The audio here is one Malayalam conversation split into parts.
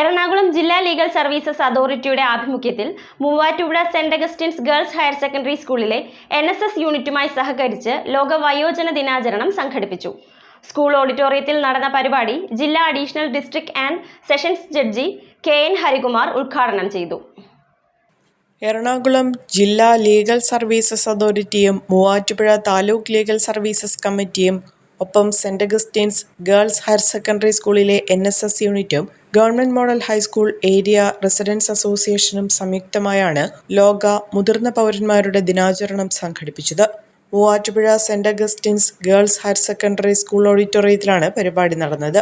എറണാകുളം ജില്ലാ ലീഗൽ സർവീസസ് അതോറിറ്റിയുടെ ആഭിമുഖ്യത്തിൽ Muvattupuzha saint Augustine's girls higher secondary സ്കൂളിലെ എൻ യൂണിറ്റുമായി സഹകരിച്ച് ലോക വയോജന ദിനാചരണം സംഘടിപ്പിച്ചു. സ്കൂൾ ഓഡിറ്റോറിയത്തിൽ നടന്ന പരിപാടി ജില്ലാ additional district and sessions judge K N Harikumar ഉദ്ഘാടനം ചെയ്തു. എറണാകുളം ജില്ലാ ലീഗൽ സർവീസസ് അതോറിറ്റിയും മൂവാറ്റുപുഴ താലൂക്ക് ലീഗൽ സർവീസസ് കമ്മിറ്റിയും ഒപ്പം saint Augustine's girls higher secondary സ്കൂളിലെ എൻ എസ് എസ് യൂണിറ്റും government model high school area residence അസോസിയേഷനും സംയുക്തമായാണ് ലോക മുതിർന്ന പൗരന്മാരുടെ ദിനാചരണം സംഘടിപ്പിച്ചത്. Muvattupuzha saint Augustine's girls higher secondary school ഓഡിറ്റോറിയത്തിലാണ് പരിപാടി നടന്നത്.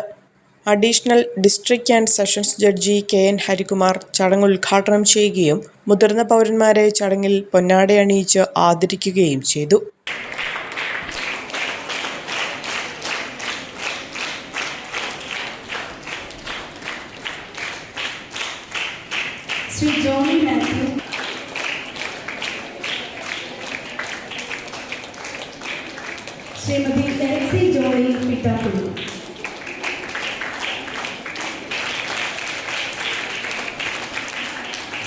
Additional district and sessions judge K N Harikumar ചടങ്ങ് ഉദ്ഘാടനം ചെയ്യുകയും മുതിർന്ന പൗരന്മാരെ ചടങ്ങിൽ പൊന്നാടയണിയിച്ച് ആദരിക്കുകയും ചെയ്തു. ശ്രീ ജോണി മാത്യു ശ്രീമതി എൽസി ജോണി പിട്ടാക്കുടി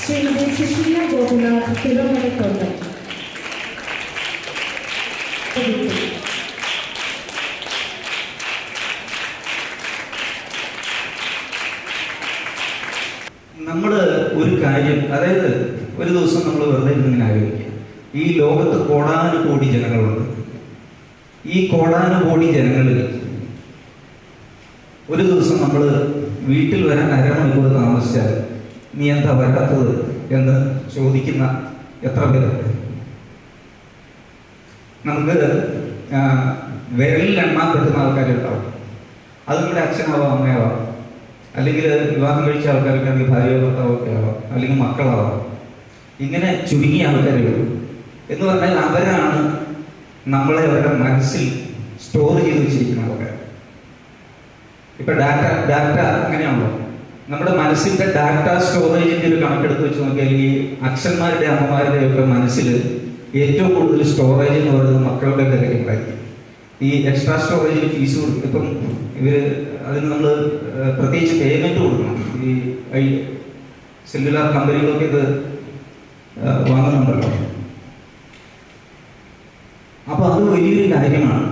ശ്രീമതി സുശീല ഗോപിനാഥ് തിരുവനന്തപുരം നമ്മൾ ഒരു കാര്യം അതായത് ഒരു ദിവസം നമ്മൾ വെറുതെ ഇരുന്നിങ്ങനെ ആലോചിക്കുക. ഈ ലോകത്ത് കോടാനുകോടി ജനങ്ങളുണ്ട്. ഈ കോടാനുകോടി ജനങ്ങളിൽ ഒരു ദിവസം നമ്മൾ വീട്ടിൽ വരാൻ അരമണിക്കൂർ താമസിച്ചാൽ നീ എന്താ വരാത്തത് എന്ന് ചോദിക്കുന്ന എത്ര പേരുണ്ട്? നമുക്ക് വിരലിൽ എണ്ണാൻ പറ്റുന്ന ആൾക്കാരുണ്ടാവും. അത് നമ്മുടെ അച്ഛനാവാം അമ്മയാവാം അല്ലെങ്കിൽ വിവാഹം കഴിച്ച ആൾക്കാർക്ക് അല്ലെങ്കിൽ ഭാര്യ ഭർത്താവൊക്കെ ആവാം അല്ലെങ്കിൽ മക്കളാവാം. ഇങ്ങനെ ചുരുങ്ങിയ ആൾക്കാരെ ഉള്ളൂ. എന്ന് പറഞ്ഞാൽ അവരാണ് നമ്മളെ അവരുടെ മനസ്സിൽ സ്റ്റോർ ചെയ്ത് വെച്ചിരിക്കുന്ന ആൾക്കാർ ഇപ്പൊ ഡാറ്റ ഡാറ്റ അങ്ങനെയാണല്ലോ. നമ്മുടെ മനസ്സിന്റെ ഡാറ്റ സ്റ്റോറേജിന്റെ ഒരു കണക്കെടുത്ത് വെച്ച് നോക്കിയാൽ ഈ അച്ഛന്മാരുടെ അമ്മമാരുടെ ഒക്കെ മനസ്സിൽ ഏറ്റവും കൂടുതൽ സ്റ്റോറേജ് എന്ന് പറയുന്നത് മക്കളുടെ കാര്യങ്ങളായിരിക്കും. ഈ എക്സ്ട്രാ സ്റ്റോറേജിന് ഫീസ് കൊടുക്കും. ഇപ്പം ഇവർ അതിന് നമ്മൾ പ്രത്യേകിച്ച് പേയ്മെന്റ് കൊടുക്കണം. ഈ ഐ സെല്ലുലാർ കമ്പനികളൊക്കെ ഇത് വാങ്ങുന്നുണ്ടല്ലോ. അപ്പോൾ അത് വലിയൊരു കാര്യമാണ്.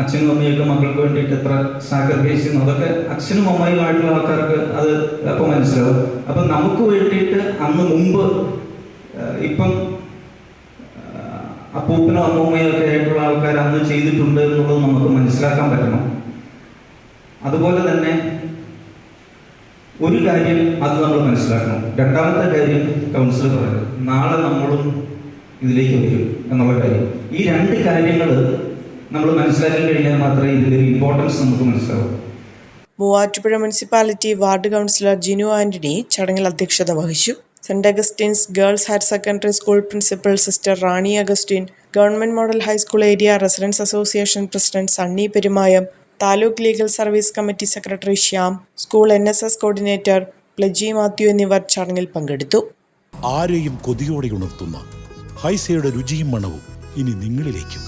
അച്ഛനും അമ്മയൊക്കെ മക്കൾക്ക് വേണ്ടിയിട്ട് എത്ര സാക്രിഫൈസ് ചെയ്യുന്നു അതൊക്കെ അച്ഛനും അമ്മയുമായിട്ടുള്ള ആൾക്കാർക്ക് അത് അപ്പൊ മനസ്സിലാവും. അപ്പൊ നമുക്ക് വേണ്ടിയിട്ട് അന്ന് മുമ്പ് ഇപ്പം അപ്പൂപ്പനോ അമ്മൂമ്മയോ ഒക്കെ ആയിട്ടുള്ള ആൾക്കാർ അന്ന് ചെയ്തിട്ടുണ്ട് എന്നുള്ളത് നമുക്ക് മനസ്സിലാക്കാൻ പറ്റണം. അതുപോലെ തന്നെ ഒരു കാര്യം അത് നമ്മൾ മനസ്സിലാക്കണം. രണ്ടാമത്തെ കാര്യം കൗൺസിലർ പറയുന്നത് നാളെ നമ്മളും ഇതിലേക്ക് വരും എന്നുള്ള കാര്യം. ഈ രണ്ട് കാര്യങ്ങൾ നമ്മൾ മനസ്സിലാക്കി കഴിഞ്ഞാൽ മാത്രമേ ഇതിന്റെ ഇമ്പോർട്ടൻസ് നമുക്ക് മനസ്സിലാവൂ. Muvattupuzha municipality ward councillor Jinu Antony ചടങ്ങിൽ അധ്യക്ഷത വഹിച്ചു. Saint Augustine's girls higher secondary school principal sister Rani Augustine government model high school area residence association president Sunny Perumayam taluk legal service committee secretary Shyam school N S S coordinator Plaji Mathew എന്നിവർ ചടങ്ങിൽ പങ്കെടുത്തു. ആരെയും കൊതിയോടെ ഉണർത്തുന്ന ഹൈസയുടെ രുചിയും മണവും ഇനി നിങ്ങളിലേക്കും.